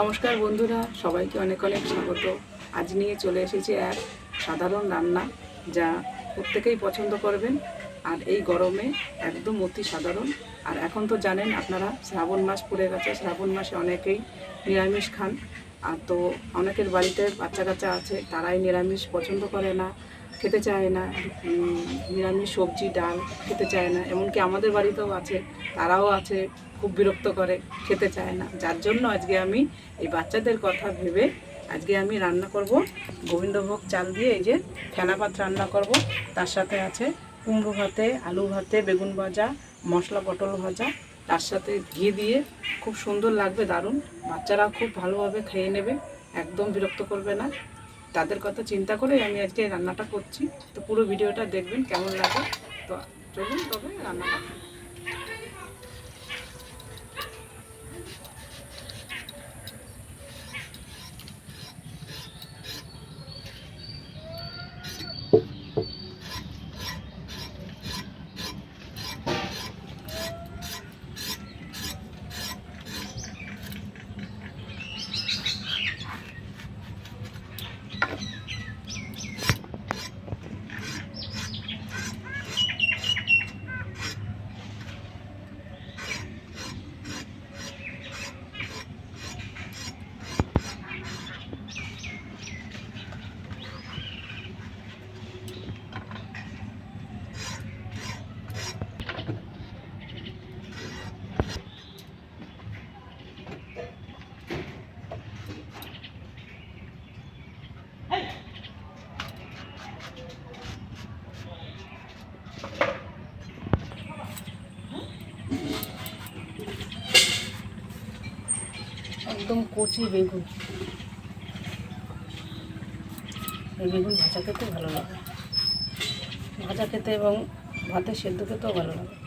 নমস্কার বন্ধুরা, সবাইকে অনেক অনেক স্বাগত। আজ নিয়ে চলে এসেছি এক সাধারণ রান্না যা প্রত্যেকেই পছন্দ করবেন। আর এই গরমে একদম অতি সাধারণ। আর এখন তো জানেন আপনারা, শ্রাবণ মাস পড়ে গেছে, শ্রাবণ মাসে অনেকেই নিরামিষ খান। আর তো অনেকের বাড়িতে বাচ্চা কাচ্চা আছে, তারাই নিরামিষ পছন্দ করে না। খেতে চায় না নিরামিষ সবজি, ডাল খেতে চায় না। এমনকি আমাদের বাড়িতেও আছে, তারাও আছে, খুব বিরক্ত করে, খেতে চায় না। যার জন্য আজকে আমি এই বাচ্চাদের কথা ভেবে আজকে আমি রান্না করব গোবিন্দভোগ চাল দিয়ে, এই যে ফেনা ভাত রান্না করব। তার সাথে আছে কুমড়ো ভাতে, আলু ভাতে, বেগুন ভাজা, মশলা পটল ভাজা। তার সাথে ঘি দিয়ে খুব সুন্দর লাগবে, দারুণ। বাচ্চারা খুব ভালোভাবে খেয়ে নেবে, একদম বিরক্ত করবে না। তাদের কথা চিন্তা করে আমি আজকে রান্নাটা করছি। তো পুরো ভিডিওটা দেখবেন কেমন লাগে। তো চলুন তবে রান্নাটা। একদম কচি বেগুন। এই বেগুন ভাজা খেতে ভালো লাগে। ভাজা খেতে এবং ভাতে সেদ্ধ খেতেও ভালো লাগে।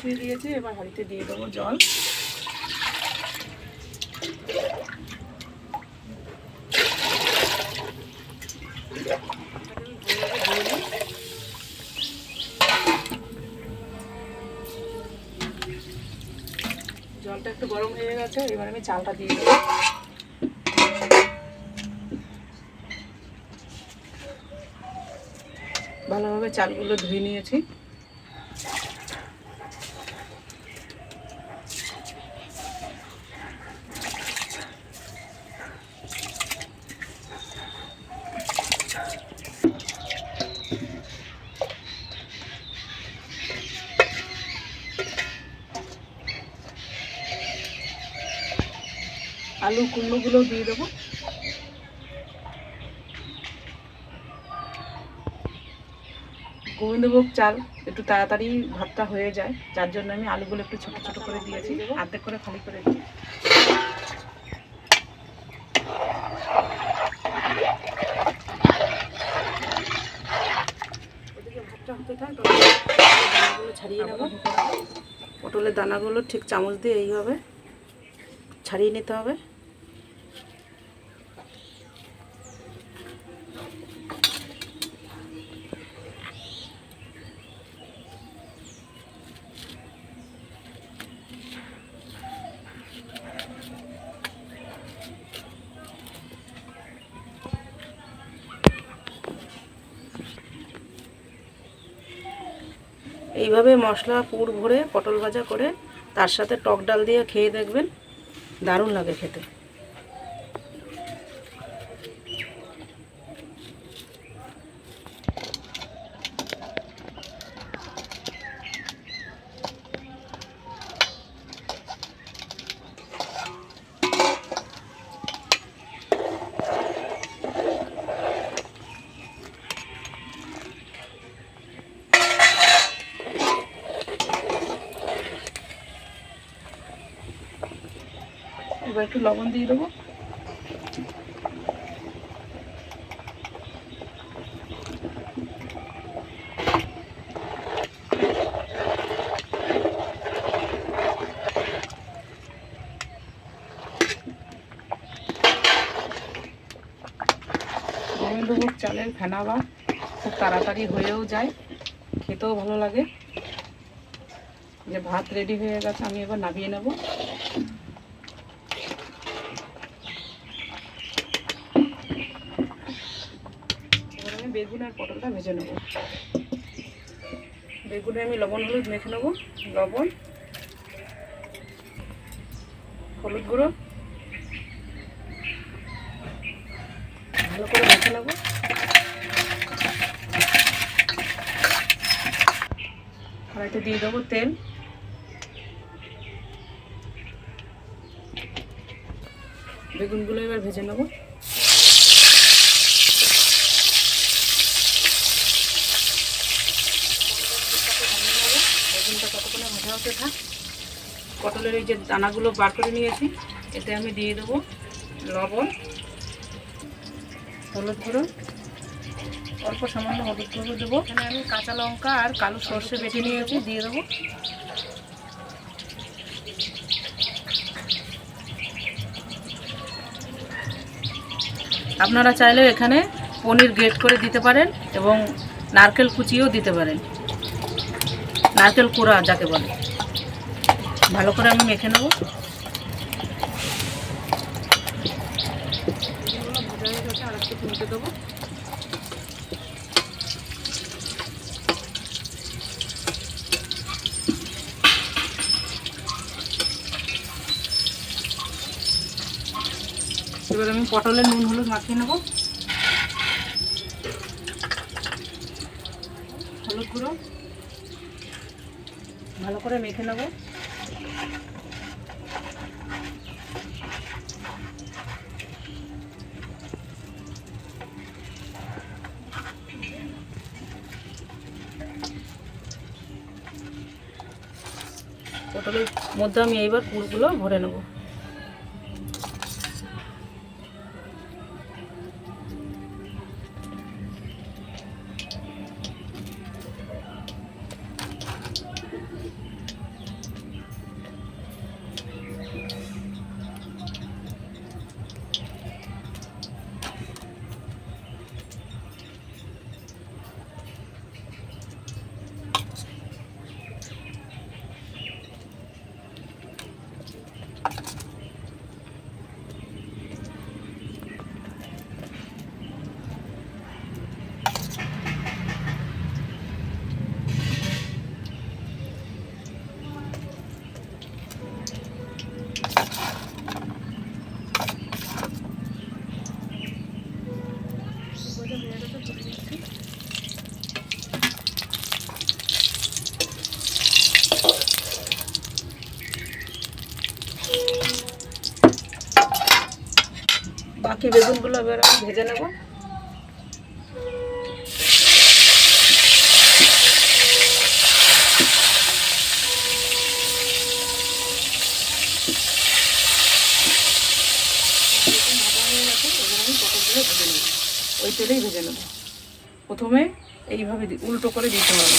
বসিয়ে দিয়েছি, এবার হাঁড়িতে দিয়ে দেবো জল। জলটা একটু গরম হয়ে গেছে, এবার আমি চালটা দিয়ে দেবো। ভালোভাবে চালগুলো ধুয়ে নিয়েছি। আলু কুমড়োগুলো দিয়ে দেবো। গোবিন্দভোগ চাল একটু তাড়াতাড়ি ভাতটা হয়ে যায়, যার জন্য আমি আলুগুলো একটু ছোট ছোট করে দিয়েছি অর্ধেক করে খালি করে দিই ছাড়িয়ে পটলের দানাগুলো ঠিক চামচ দিয়ে এইভাবে ছাড়িয়ে নিতে হবে। এইভাবে মশলা, পুর ভরে পটল ভাজা করে তার সাথে টক ডাল দিয়ে খেয়ে দেখবেন, দারুণ লাগে খেতে। লবণ দিয়ে দেবো। চালের ফেনাবা খুব তাড়াতাড়ি হয়েও যায়, খেতেও ভালো লাগে। যে ভাত রেডি হয়ে গেছে, আমি এবার নামিয়ে নেব। বেগুন আর পটলটা ভেজে নেব। বেগুনে আমি লবণ হলুদ মেখে নেব। লবণ, হলুদ গুঁড়ো। ভালো করে মেখে নেব। কড়াইতে দিয়ে দেবো তেল। বেগুনগুলো এবার ভেজে নেব। বেগুনটা কতক্ষণে ভাজা হতে থাক। পটলের এই যে দানাগুলো বার করে নিয়েছি, এতে আমি দিয়ে দেবো লবণ, হলুদ গুঁড়ো, অল্প সামান্য হলুদ গুঁড়ো দেবো। এখানে আমি কাঁচা লঙ্কা আর কালো সর্ষে বেটে নিয়েছি, দিয়ে দেবো। আপনারা চাইলে এখানে পনির গ্রেট করে দিতে পারেন এবং নারকেল কুচিও দিতে পারেন। নারকেল কোড়া যাকে বলে। ভালো করে আমি মেখে নেব। এবার আমি পটলের নুন, হলুদ মাখিয়ে নেব। হলুদ গুঁড়ো। ভালো করে মেখে নেব। পটলের মধ্যে আমি এইবার পুরগুলো ভরে নেব। বাকি বেগুনগুলো এবার আমি ভেজে নেব? ওই তেলেই ভেজে নেব। প্রথমে এইভাবে উল্টো করে দিতে হবে।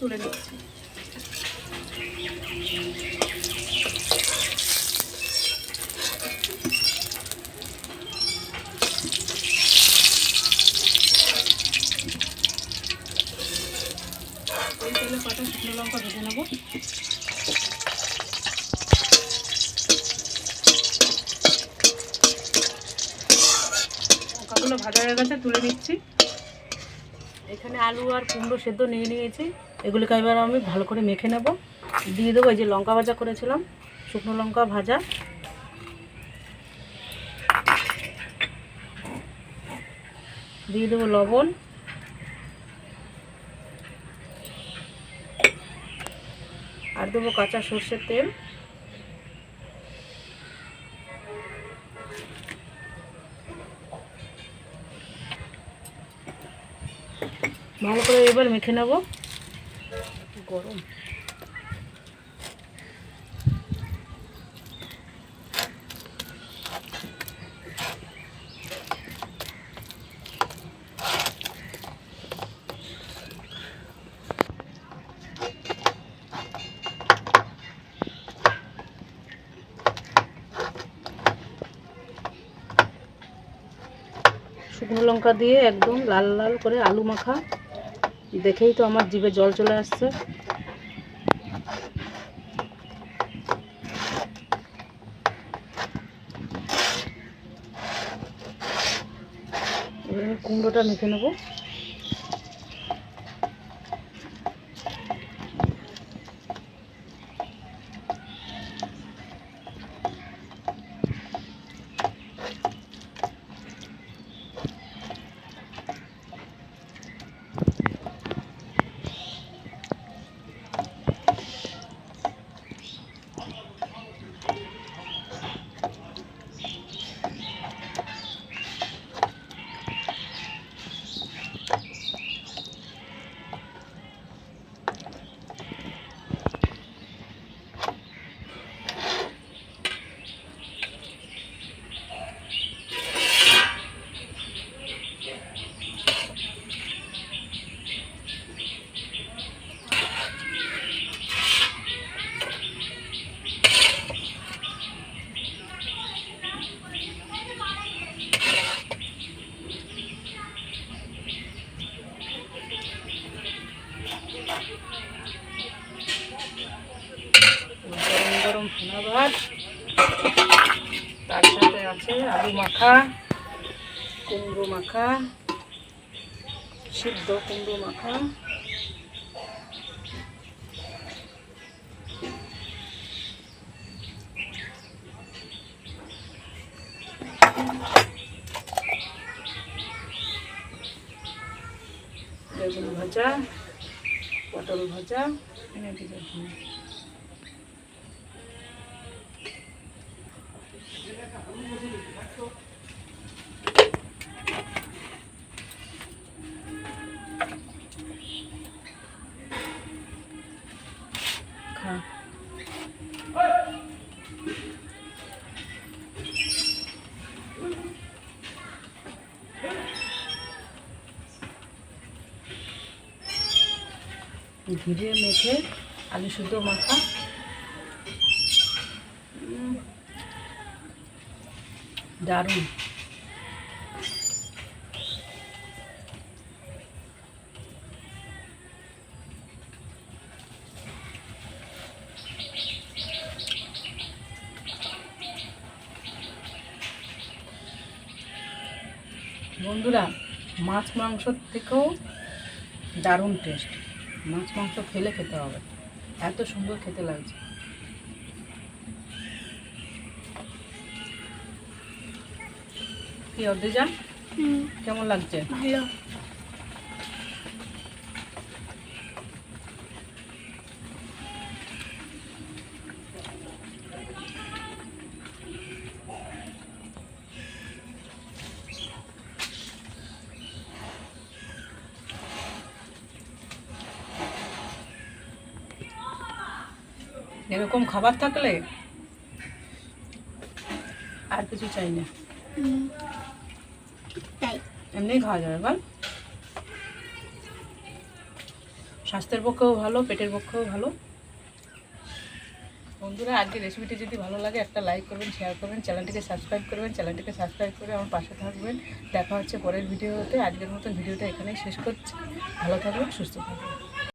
তুলে নিচ্ছি। শুকনো লঙ্কা ভেজে নেব। ভাজা হয়ে গেছে, তুলে নিচ্ছি। এখানে আলু আর কুমড়ো সেদ্ধ নিয়ে নিয়েছি। এগুলোকে এবার আমি ভালো করে মেখে নেব। দিয়ে দেবো এই যে লঙ্কা ভাজা করেছিলাম, শুকনো লঙ্কা ভাজা। দিয়ে দেবো লবণ। আর দেবো কাঁচা সর্ষের তেল। ভালো করে এবার মেখে নেব। গরম। শুকনো লঙ্কা দিয়ে একদম লাল লাল করে আলু মাখা। দেখেই তো আমার জিভে জল চলে আসছে। কুমড়োটা মেখে নেব গরম গরম ভুনা ভাত তার সাথে আছে আলু মাখা কুমড়ো মাখা সিদ্ধ কুমড়ো মাখা বেগুন ভাজা পটল ভাজা এনে দিতে ঘিরে মেখে আলু শুদ্ধ মাখা। দারুণ। বন্ধুরা মাছ মাংসর থেকেও দারুণ টেস্ট মাছ মাংস ফেলে খেতে হবে। এত সুন্দর খেতে লাগছে। কি অর্ধেজা কেমন লাগছে? ভালো। এরকম খাবার থাকলে আর কিছু চাই না। এমনিই খাওয়া যাবে বল। স্বাস্থ্যের পক্ষেও ভালো পেটের পক্ষেও ভালো। বন্ধুরা আজকের রেসিপিটি যদি ভালো লাগে একটা লাইক করবেন শেয়ার করবেন চ্যানেলটিকে সাবস্ক্রাইব করবেন চ্যানেলটিকে সাবস্ক্রাইব করে আমার পাশে থাকবেন। দেখা হচ্ছে পরের ভিডিওতে আজকের মতন ভিডিওটা এখানেই শেষ করছি। ভালো থাকবেন সুস্থ থাকবেন।